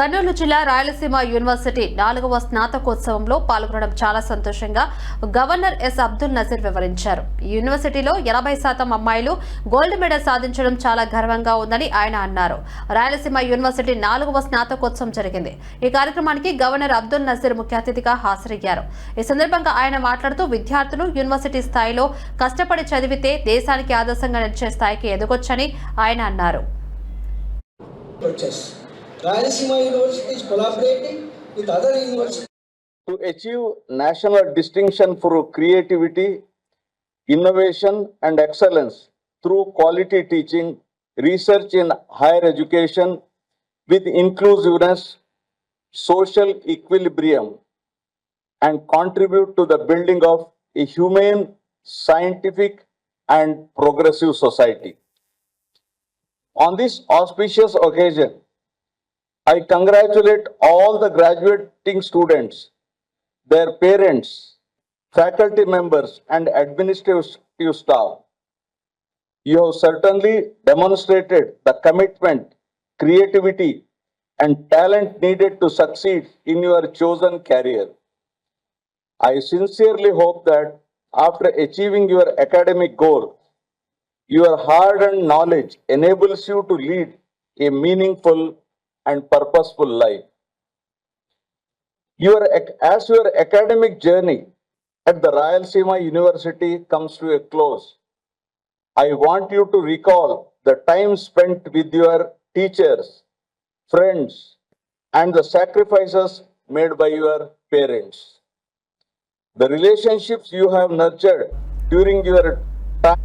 కర్నూలు జిల్లా రాయలసీమ యూనివర్సిటీ నాలుగవ స్నాతకోత్సవంలో పాల్గొనడం చాలా సంతోషంగా గవర్నర్ ఎస్ అబ్దుల్ నజీర్ వివరించారు. ఈ యూనివర్సిటీలో ఎనభై శాతం అమ్మాయిలు గోల్డ్ మెడల్ సాధించడం చాలా గర్వంగా ఉందని ఆయన అన్నారు. రాయలసీమ యూనివర్సిటీ నాలుగవ స్నాతకోత్సవం జరిగింది. ఈ కార్యక్రమానికి గవర్నర్ అబ్దుల్ నజీర్ ముఖ్య అతిథిగా హాజరయ్యారు. ఈ సందర్భంగా ఆయన మాట్లాడుతూ విద్యార్థులు యూనివర్సిటీ స్థాయిలో కష్టపడి చదివితే దేశానికి ఆదర్శంగా నిలిచే స్థాయికి ఎదగొచ్చని ఆయన అన్నారు. Rayalaseema University is collaborating with other universities to achieve national distinction for creativity, innovation, and excellence through quality teaching, research in higher education with inclusiveness, social equilibrium, and contribute to the building of a humane, scientific, and progressive society. On this auspicious occasion, I congratulate all the graduating students, their parents, faculty members, and administrative staff. You have certainly demonstrated the commitment, creativity, and talent needed to succeed in your chosen career. I sincerely hope that after achieving your academic goal, your hard earned knowledge enables you to lead a meaningful and purposeful life. Your, as your academic journey at the Rayalaseema University comes to a close, I want you to recall the time spent with your teachers, friends, and the sacrifices made by your parents. The relationships you have nurtured during your time